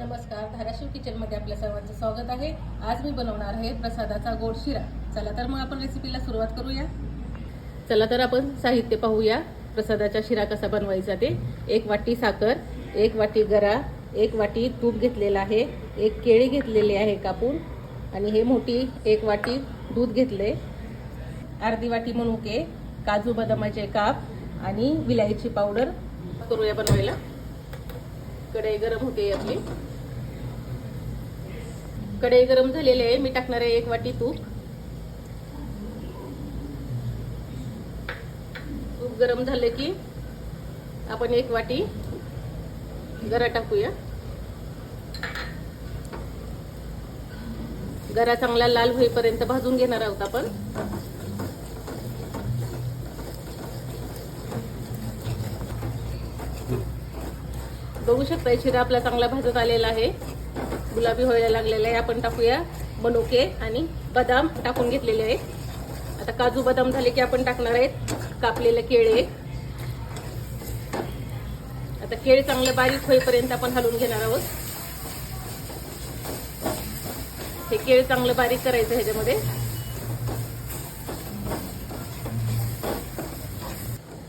नमस्कार धाराशिव किचनमध्ये आपल्या सर्वांचं स्वागत आहे. आज मी बनवणार आहे प्रसादाचा गोड शिरा. चला तर मग आपण रेसिपीला सुरुवात करूया. चला तर आपण साहित्य पाहूया. प्रसादाचा शिरा कसा बनवायचा ते. एक वाटी साखर एक वाटी गरा एक वाटी तूप घेतलेलं आहे एक केळी घेतलेली आहे कापून आणि हे मोठी एक वाटी दूध घेतले. अर्धी वाटी मनुके काजू बदामाचे काप आणि विलायची पावडर. करूया बनवायला. कढई गरम होते आपली. कढई गरम झालेली आहे. मी टाकणार आहे एक वाटी तूप. तूप गरम झाले की आपण एक वाटी गरा टाकूया. गरा चांगला लाल होईपर्यंत भाजून घेणार आहोत आपण. बघू शकता शिरा आपला चांगला भाजत आलेला आहे. गुलाबी व्हायला लागलेला आहे. आपण टाकूया मनुके आणि बदाम टाकून घेतलेले आहेत. आता काजू बदाम झाले की आपण टाकणार आहेत. कापलेले केळे. आता केळी चांगले बारीक होईपर्यंत आपण हलवून घेणार आहोत. हे केळी चांगलं बारीक करायचं ह्याच्यामध्ये.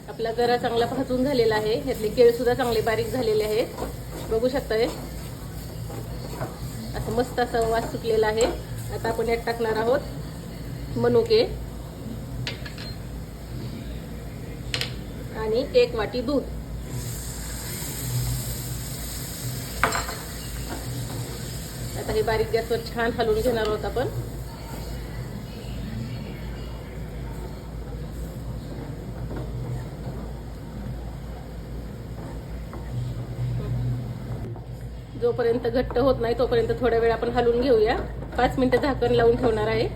आपला गरा चांगला भाजून झालेला आहे. ह्यातले केळी सुद्धा चांगले बारीक झालेले आहेत. बघू शकताय. असं मस्त असा वास सुटलेला आहे. आता आपण यात टाकणार आहोत मनुके. आणि एक वाटी दूध. आता हे बारीक गॅसवर छान हलवून घेणार आहोत आपण. जोपर्यंत घट्ट होत नाही तोपर्यंत थोड्या वेळ आपण हलवून घेऊया. पाच मिनिटं झाकण लावून ठेवणार आहे.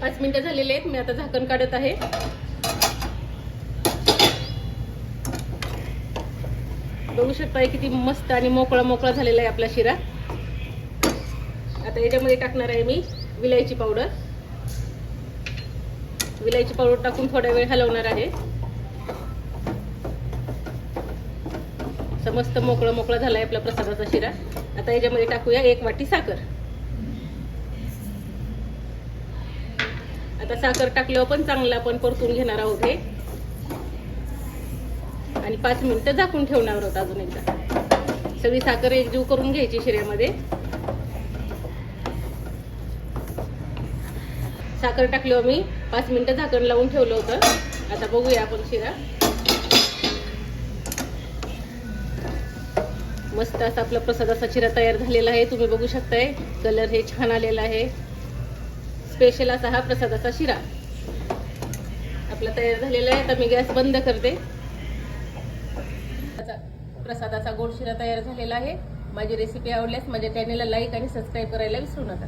पाच मिनिटं झालेले आहेत. मी आता झाकण काढत आहे. बघू शकताय किती मस्त आणि मोकळा मोकळा झालेला आहे आपला शिरा. आता याच्यामध्ये टाकणार आहे मी विलायची पावडर. विलायची पावडर टाकून थोडा वेळ हलवणार आहे. मस्त मोकळं मोकळं झालाय आपला प्रसादाचा शिरा. आता याच्यामध्ये टाकूया एक वाटी साखर. आता साखर टाकल्यावर पण चांगलं आपण परतून घेणार आहोत हे. आणि पाच मिनिटं झाकून ठेवणार आहोत अजून एकदा. सगळी साखर एकजीव करून घ्यायची शिऱ्यामध्ये. साखर टाकल्यावर मी पाच मिनिटं झाकण लावून ठेवलं होतं. आता बघूया आपण शिरा. मस्त असा आपला प्रसादाचा शिरा तयार झालेला आहे. तुम्ही बघू शकताय कलर हे छान आलेला आहे. स्पेशल असा हा प्रसादाचा शिरा. आपला तयार झालेला आहे. आता मी गॅस बंद करते. प्रसादाचा गोड शिरा तयार झालेला आहे. माझी रेसिपी आवडल्यास माझ्या चॅनेलला लाईक आणि सबस्क्राईब करायला विसरू नका.